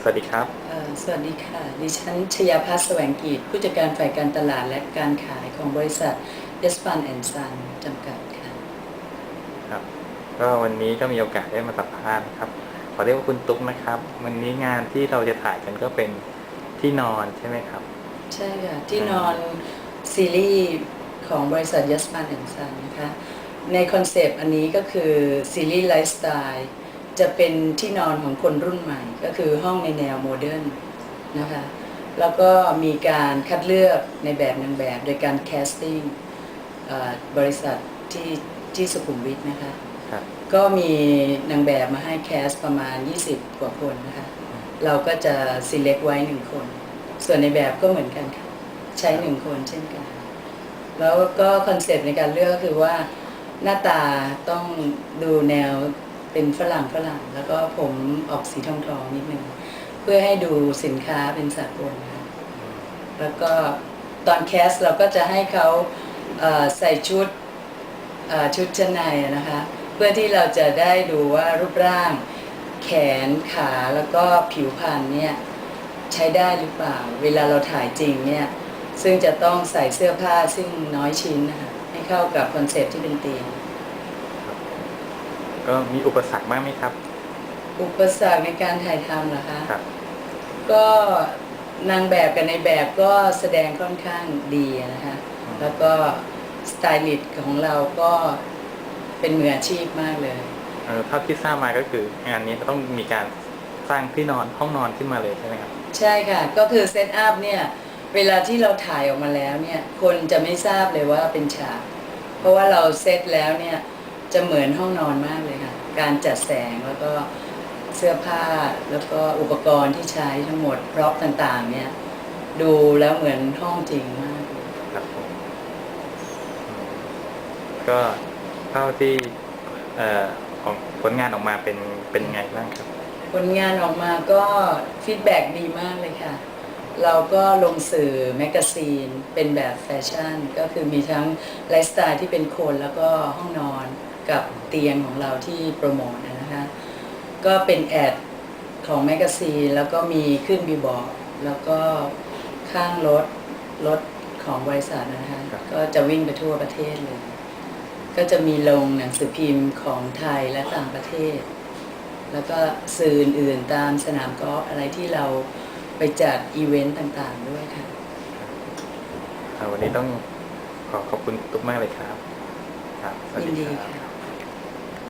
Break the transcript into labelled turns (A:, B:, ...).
A: สวัสดีครับ
B: เอ่อสวัสดีค่ะ ดิฉันชยาพัฒน์แสวงกีจผู้จัดการฝ่ายการตลาดและการขายของบริษัทเอสปันแอนด์ซันจำกัดค่ะ
A: ครับก็วันนี้ก็มีโอกาสได้มาสัมภาษณ์นะครับ ขอเรียกว่าคุณตุ๊กนะครับ วันนี้งานที่เราจะถ่ายกันก็เป็นที่นอนใช่ไหมครับ
B: ใช่ค่ะ ที่นอนซีรีส์ของบริษัทเอสปันแอนด์ซันนะคะ ในคอนเซปต์อันนี้ก็คือซีรีส์ไลฟ์สไตล์ จะเป็นที่นอนของคนรุ่นใหม่ ก็คือห้องในแนวโมเดิร์นนะคะแล้วก็มีการคัดเลือกในแบบนางแบบ โดยการแคสติ้งบริษัทที่ที่สุขุมวิทนะคะ
A: ครับ
B: ก็มีนางแบบมาให้แคสประมาณ 20 กว่าคนนะคะเราก็จะ select ไว้หนึ่งคน ส่วนในแบบก็เหมือนกันค่ะใช้หนึ่งคนเช่นกัน แล้วก็คอนเซปต์ในการเลือกก็คือว่าหน้าตาต้องดูแนว เป็นฝรั่งฝรั่งแล้วก็ผมออกสีทองทองนิดนึงเพื่อให้ดูสินค้าเป็นสากลนะคะแล้วก็ตอนแคสเราก็จะให้เขาเใส่ชุดชุดชั้นในนะคะ เพื่อที่เราจะได้ดูว่ารูปร่าง แขนขาแล้วก็ผิวพรรณเนี่ยใช้ได้หรือเปล่า เวลาเราถ่ายจริงเนี่ยซึ่งจะต้องใส่เสื้อผ้าซึ่งน้อยชิ้นนะคะให้เข้ากับคอนเซ็ปต์ที่เป็นเตียง
A: ก็มีอุปสรรคบ้างไหมครับ
B: อุปสรรคในการถ่ายทำเหรอคะ
A: ครับ
B: ก็นางแบบกับในแบบก็แสดงค่อนข้างดีนะคะ
A: อืม
B: แล้วก็สไตลิสต์ของเราก็เป็นมืออาชีพมากเลย
A: เออเท่าที่ทราบมาก็คืองานนี้ต้องมีการสร้างที่นอนห้องนอนขึ้นมาเลยใช่ไหมครับ
B: ใช่ค่ะ ก็คือเซตอัพเนี่ย เวลาที่เราถ่ายออกมาแล้วเนี่ย คนจะไม่ทราบเลยว่าเป็นฉาก เพราะว่าเราเซตแล้วเนี่ย จะเหมือนห้องนอนมากเลยค่ะ การจัดแสงแล้วก็เสื้อผ้าแล้วก็อุปกรณ์ที่ใช้ทั้งหมดพร็อพต่างๆ เนี่ย ดูแล้วเหมือนห้องจริงมากเลย
A: ครับผมอืมก็เท่าที่เอ่อของผลงานออกมาเป็นเป็นไงบ้างครับ
B: ผลงานออกมาก็ฟีดแบ็กดีมากเลยค่ะ เราก็ลงสื่อแมกกาซีน เป็นแบบแฟชั่น ก็คือมีทั้งไลฟ์สไตล์ที่เป็นคนแล้วก็ห้องนอนกับเตียงของเราที่โปรโมทนะคะก็เป็นแอดของแมกกาซีน แล้วก็มีขึ้นบีบอร์ดแล้วก็ข้างรถรถของบริษัทนะคะ
A: ครับ
B: ก็จะวิ่งไปทั่วประเทศเลย ก็จะมีลงหนังสือพิมพ์ของไทยและต่างประเทศ แล้วก็สื่ออื่นๆตามสนามกอล์ฟอะไรที่เรา ไปจัดอีเวนต์ต่างๆด้วยค่ะ
A: อ่าวันนี้ต้องขอขอบคุณตุ๊กมากเลยครับ ครับสวัส
B: ยินดี
A: ครับ
B: ค่ะ